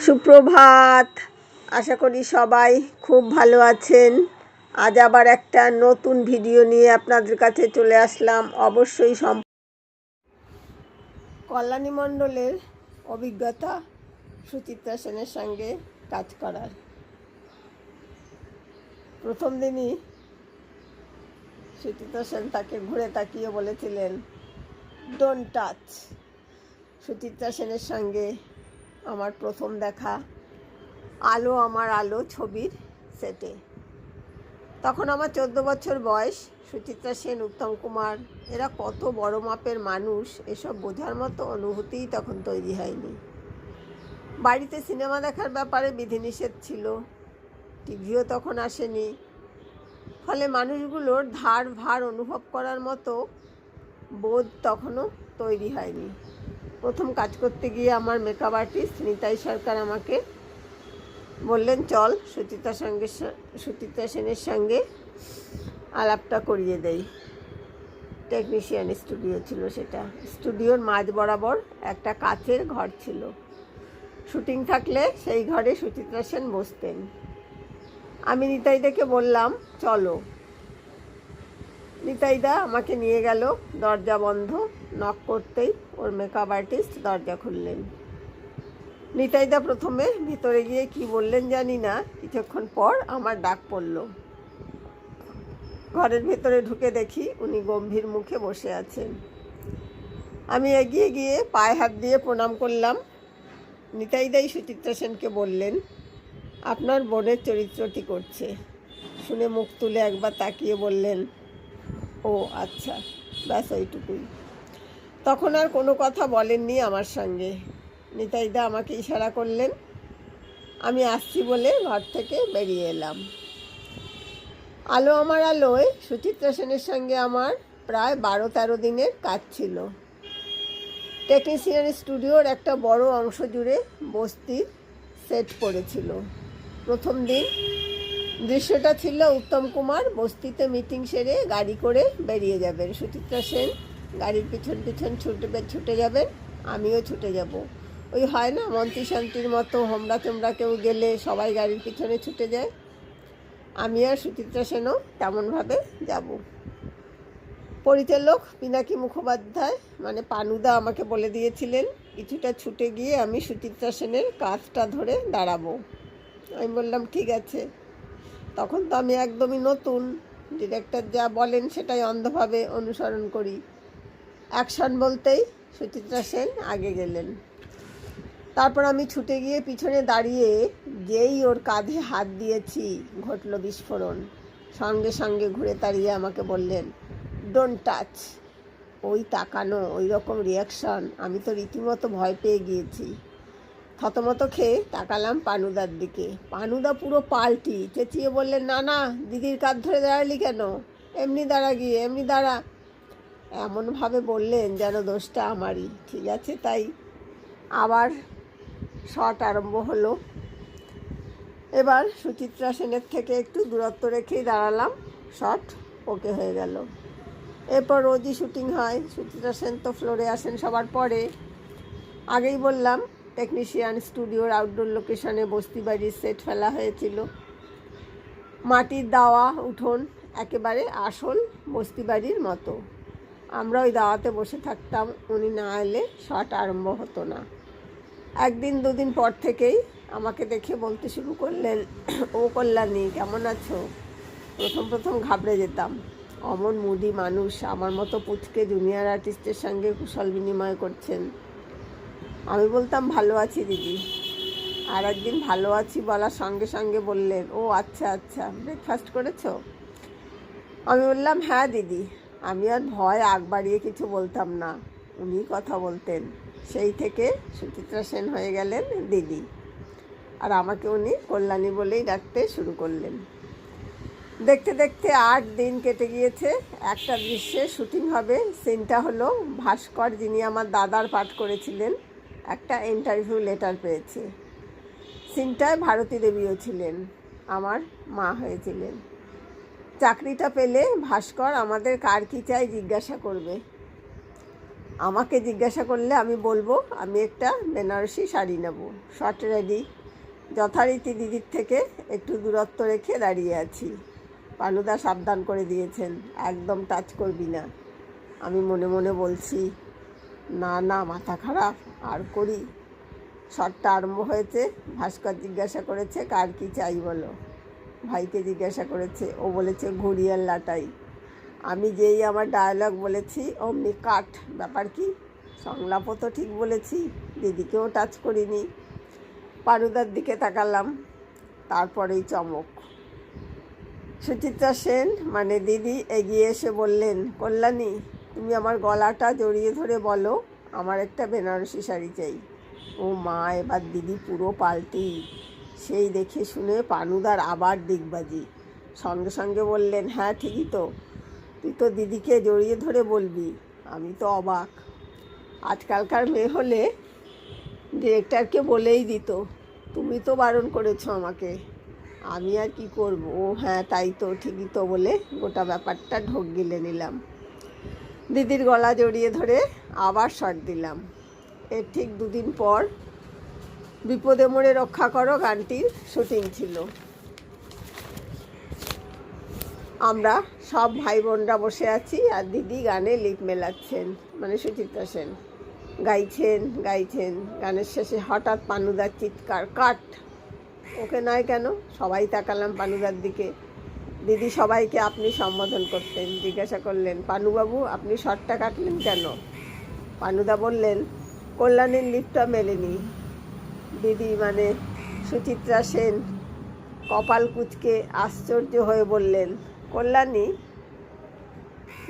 সুপ্রভাত। আশা করি সবাই খুব ভালো আছেন। আজ আবার একটা নতুন ভিডিও নিয়ে আপনাদের কাছে চলে আসলাম। অবশ্যই সম কল্যাণী মণ্ডলের অভিজ্ঞতা সুচিত্রা সেনের সঙ্গে কাজ করার। প্রথম দিনই সুচিত্রা সেন তাকে ঘুরে তাকিয়ে বলেছিলেন ডোন্ট টাচ সুচিত্রা সেনের সঙ্গে আমার প্রথম দেখা। আলো আমার আলো ছবির সেটে। তখন আমার চোদ্দ বছর বয়স, সুচিত্রা সেন, উত্তম কুমার, এরা কত বড় মাপের মানুষ, এসব বোঝার মতো অনুভূতিই তখন তৈরি হয়নি। বাড়িতে সিনেমা দেখার ব্যাপারে বিধিনিষেধ ছিল। টিভিও তখন আসেনি। ফলে মানুষগুলোর ধার ভার অনুভব করার মতো বোধ তখনও তৈরি হয়নি। প্রথম কাজ করতে গিয়ে আমার মেকআপ আর্টিস্ট নিতাই সরকার আমাকে বললেন, চল সুচিত্রার সঙ্গে সুচিত্রা সেনের সঙ্গে আলাপটা করিয়ে দেই। টেকনিশিয়ান স্টুডিও ছিল সেটা। স্টুডিওর মাঝ বরাবর একটা কাচের ঘর ছিল। শুটিং থাকলে সেই ঘরে সুচিত্রা সেন বসতেন। আমি নিতাইদাকে বললাম, চলো। নিতাইদা আমাকে নিয়ে গেল, দরজা বন্ধ। নক করতেই ওর মেকআপ আর্টিস্ট দরজা খুললেন। নিতাইদা প্রথমে ভিতরে গিয়ে কি বললেন জানি না, কিছুক্ষণ পর আমার ডাক পড়ল। ঘরের ভেতরে ঢুকে দেখি উনি গম্ভীর মুখে বসে আছেন। আমি এগিয়ে গিয়ে পায়ে হাত দিয়ে প্রণাম করলাম। নিতাইদাই সুচিত্রা সেনকে বললেন, আপনার বোনের চরিত্রটি করছে। শুনে মুখ তুলে একবার তাকিয়ে বললেন, ও আচ্ছা ব্যাস ওইটুকুই তখন আর কোনো কথা বলেননি আমার সঙ্গে। নিতাইদা আমাকে ইশারা করলেন, আমি আসছি বলে ঘর থেকে বেরিয়ে এলাম। আলো আমার আলোয় সুচিত্রা সেনের সঙ্গে আমার প্রায় বারো তেরো দিনের কাজ ছিল। টেকনিশিয়ান স্টুডিওর একটা বড় অংশ জুড়ে বস্তির সেট পড়েছিল। প্রথম দিন দৃশ্যটা ছিল, উত্তম কুমার বস্তিতে মিটিং সেরে গাড়ি করে বেরিয়ে যাবেন সুচিত্রা সেন। গাড়ির পিছন পিছন ছুটে ছুটে যাবেন, আমিও ছুটে যাব। ওই হয় না, মন্ত্রী শান্তির মতো হোমরা তোমরা কেউ গেলে সবাই গাড়ির পিছনে ছুটে যায়। আমি আর সুচিত্রা সেনও তেমনভাবে যাব। পরিচালক পিনাকি মুখোপাধ্যায় মানে পানুদা আমাকে বলে দিয়েছিলেন, কিছুটা ছুটে গিয়ে আমি সুচিত্রা সেনের কাজটা ধরে দাঁড়াবো। আমি বললাম, ঠিক আছে। তখন তো আমি একদমই নতুন, ডিরেক্টর যা বলেন সেটাই অন্ধভাবে অনুসরণ করি। অ্যাকশন বলতেই সুচিত্রা সেন আগে গেলেন। তারপর আমি ছুটে গিয়ে পিছনে দাঁড়িয়ে যেই ওর কাঁধে হাত দিয়েছি, ঘটল বিস্ফোরণ। সঙ্গে সঙ্গে ঘুরে দাঁড়িয়ে আমাকে বললেন ডোন্ট টাচ ওই তাকানো, ওই রকম রিয়াকশন আমি তো রীতিমতো ভয় পেয়ে গিয়েছি। থতমত খেয়ে তাকালাম পানুদার দিকে। পানুদা পুরো পাল্টি চেঁচিয়ে বললেন, না না, দিদির কাঁধ ধরে দাঁড়ালি কেন? এমনি দাঁড়া গিয়ে, এমনি দাঁড়া। এমনভাবে বললেন যেন দোষটা আমারই, ঠিক আছে? তাই আবার শট আরম্ভ হলো। এবার সুচিত্রা সেনের থেকে একটু দূরত্ব রেখেই দাঁড়ালাম। শট ওকে হয়ে গেল। এরপর রোজই শুটিং হয়। সুচিত্রা সেন তো ফ্লোরে আসেন সবার পরে। আগেই বললাম, টেকনিশিয়ান স্টুডিওর আউটডোর লোকেশনে বস্তি বাড়ির সেট ফেলা হয়েছিল। মাটির দাওয়া, উঠোন একেবারে আসল বস্তি বাড়ির মতো। আমরা ওই দাওয়াতে বসে থাকতাম, উনি না এলে শট আরম্ভ হতো না। একদিন, দুদিন পর থেকেই আমাকে দেখে বলতে শুরু করলেন, ও কল্যাণী, কেমন আছো? প্রথম প্রথম ঘাবড়ে যেতাম। অমন মুদি মানুষ, আমার মতো পুচকে জুনিয়র আর্টিস্টের সঙ্গে কুশল বিনিময় করছেন। আমি বলতাম, ভালো আছি দিদি। আর একদিন, ভালো আছি বলার সঙ্গে সঙ্গে বললেন, ও আচ্ছা আচ্ছা ব্রেকফাস্ট করেছ? আমি বললাম হ্যাঁ দিদি। আমি আর ভয় আগ বাড়িয়ে কিছু বলতাম না। উনি কথা বলতেন। সেই থেকে সুচিত্রা সেন হয়ে গেলেন দিদি। আর আমাকে উনি কল্যাণী বলেই ডাকতে শুরু করলেন। দেখতে দেখতে আট দিন কেটে গিয়েছে। একটা দৃশ্যে শুটিং হবে। সিনটা হলো ভাস্কর, যিনি আমার দাদার পাঠ করেছিলেন। একটা ইন্টারভিউ লেটার পেয়েছে। সিনটায় ভারতী দেবীও ছিলেন। আমার মা হয়েছিলেন। চাকরিটা পেলে ভাস্কর আমাদের কার কী চাই জিজ্ঞাসা করবে। আমাকে জিজ্ঞাসা করলে আমি বলব, আমি একটা বেনারসি শাড়ি নেব। Short ready. যথারীতি দিদির থেকে একটু দূরত্ব রেখে দাঁড়িয়ে আছি। পানুদা সাবধান করে দিয়েছেন, একদম টাচ করবি না। আমি মনে মনে বলছি, না না, মাথা খারাপ, আর করি। শটটা আরম্ভ হয়েছে, ভাস্কর জিজ্ঞাসা করেছে, কার কি চাই বলো? ভাইকে জিজ্ঞাসা করেছে, ও বলেছে ঘুড়িয়ার লাটাই। আমি যেই আমার ডায়লগ বলেছি, অমনি কাট ব্যাপার কি? সংলাপও তো ঠিক বলেছি, দিদিকেও টাচ করিনি। পারুদার দিকে তাকালাম, তারপরেই চমক। সুচিত্রা সেন মানে দিদি, এগিয়ে এসে বললেন, কল্যাণী, তুমি আমার গলাটা জড়িয়ে ধরে বলো, আমার একটা বেনারসি শাড়ি চাই। ও মা, এবার দিদি পুরো পাল্টি। সেই দেখে শুনে পানুদার আবার দিগবাজি। সঙ্গে সঙ্গে বললেন হ্যাঁ ঠিকই তো। তুই তো দিদিকে জড়িয়ে ধরে বলবি। আমি তো অবাক। আজকালকার মেয়ে হলে ডিরেক্টরকে বলেই দিত, তুমি তো বারণ করেছ আমাকে। আমি আর কি করব? ও হ্যাঁ তাই তো, ঠিকই তো বলে গোটা ব্যাপারটা ঢোক গিলে নিলাম। দিদির গলা জড়িয়ে ধরে আবার শট দিলাম। এর ঠিক দুদিন পর বিপদে মোড়ে রক্ষা করো গানটির শুটিং ছিল। আমরা সব ভাই বোনরা বসে আছি আর দিদি গানে লিপ মেলাচ্ছেন মানে সুচিত্রা সেন। গাইছেন গাইছেন, গানের শেষে হঠাৎ পানুদার চিৎকার, কাট। ওকে নয় কেন? সবাই তাকালাম পানুদার দিকে। দিদি সবাইকে আপনি সম্বোধন করতেন, জিজ্ঞাসা করলেন, পানুবাবু, আপনি শটটা কাটলেন কেন? পানুদা বললেন, কল্যাণের লিপটা মেলেনি। দিদি মানে সুচিত্রা সেন কপাল কুচকে আশ্চর্য হয়ে বললেন, কল্যাণী,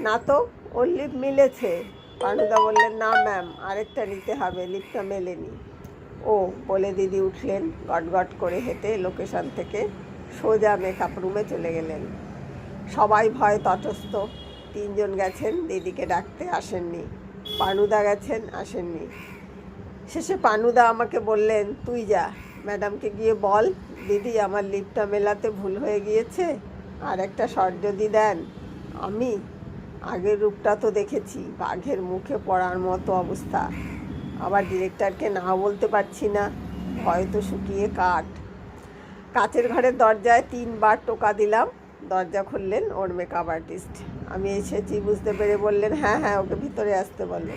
না তো, ওর লিপ মিলেছে। পানুদা বললেন, না ম্যাম আরেকটা নিতে হবে লিপটা মেলেনি। ও, বলে দিদি উঠলেন, গটগট করে হেঁটে লোকেশন থেকে সোজা মেকআপ রুমে চলে গেলেন। সবাই ভয় তটস্থ, তিনজন গেছেন, দিদিকে ডাকতে আসেননি পানুদা গেছেন, আসেননি। শেষে পানুদা আমাকে বললেন, তুই যা, ম্যাডামকে গিয়ে বল, দিদি আমার লিপটা মেলাতে ভুল হয়ে গিয়েছে, আর একটা শর্ট যদি দেন, আমি আগের রূপটা তো দেখেছি, বাঘের মুখে পড়ার মতো অবস্থা। আবার ডিরেক্টরকে না বলতে পারছি না, ভয় তো শুকিয়ে কাঠ। কাচের ঘরের দরজায় তিনবার টোকা দিলাম, দরজা খুললেন ওর মেকআপ আর্টিস্ট আমি এসেছি, বুঝতে পেরে বললেন হ্যাঁ হ্যাঁ ওকে ভিতরে আসতে বলো।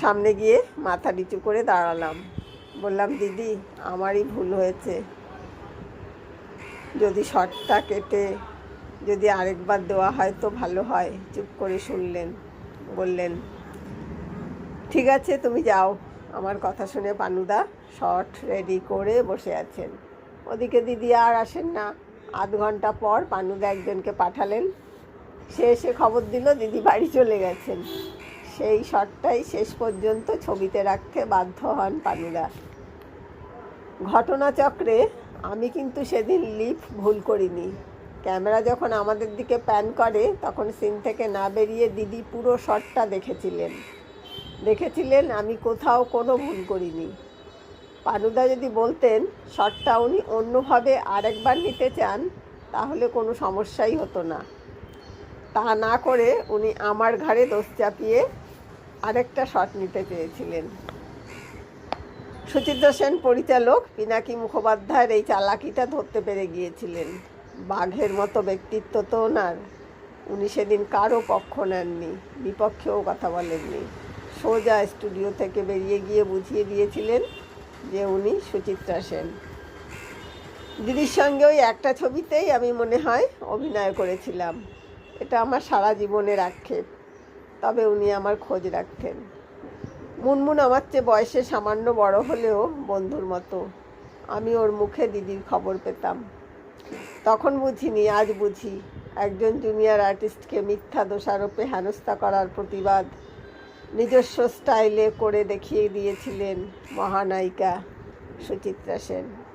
সামনে গিয়ে মাথা নিচু করে দাঁড়ালাম। বললাম, দিদি, আমারই ভুল হয়েছে। যদি শর্টটা কেটে যদি আরেকবার দেওয়া হয় তো ভালো হয়। চুপ করে শুনলেন। বললেন, ঠিক আছে, তুমি যাও। আমার কথা শুনে পানুদা শর্ট রেডি করে বসে আছেন। ওদিকে দিদি আর আসেন না। আধ ঘণ্টা পর পানুদা একজনকে পাঠালেন। সে এসে খবর দিল, দিদি বাড়ি চলে গেছেন। সেই শটটাই শেষ পর্যন্ত ছবিতে রাখতে বাধ্য হন পানুদা ঘটনাচক্রে আমি কিন্তু সেদিন লিপ ভুল করিনি। ক্যামেরা যখন আমাদের দিকে প্যান করে, তখন সিন থেকে না বেরিয়ে দিদি পুরো শটটা দেখেছিলেন। দেখেছিলেন, আমি কোথাও কোনো ভুল করিনি। পানুদা যদি বলতেন শটটা উনি অন্যভাবে আরেকবার নিতে চান, তাহলে কোনো সমস্যাই হতো না। তা না করে উনি আমার ঘাড়ে দোষ চাপিয়ে আরেকটা শট নিতে চেয়েছিলেন। সুচিত্রা সেন পরিচালক, পিনাকি মুখোপাধ্যায়ের এই চালাকিটা ধরতে পেরে গিয়েছিলেন। বাঘের মতো ব্যক্তিত্ব তো ওনার। উনি সেদিন কারও পক্ষ নেননি, বিপক্ষেও কথা বলেননি। সোজা স্টুডিও থেকে বেরিয়ে গিয়ে বুঝিয়ে দিয়েছিলেন যে উনি সুচিত্রা সেন। দিদির সঙ্গে ওই একটা ছবিতেই আমি মনে হয় অভিনয় করেছিলাম। এটা আমার সারা জীবনের আক্ষেপ। তবে উনি আমার খোঁজ রাখতেন। মুনমুন আমার চেয়ে বয়সে সামান্য বড় হলেও বন্ধুর মতো। আমি ওর মুখে দিদির খবর পেতাম। তখন বুঝিনি, আজ বুঝি। একজন জুনিয়র আর্টিস্টকে মিথ্যা দোষারোপে হেনস্থা করার প্রতিবাদ। নিজস্ব স্টাইলে করে দেখিয়ে দিয়েছিলেন মহানায়িকা সুচিত্রা সেন।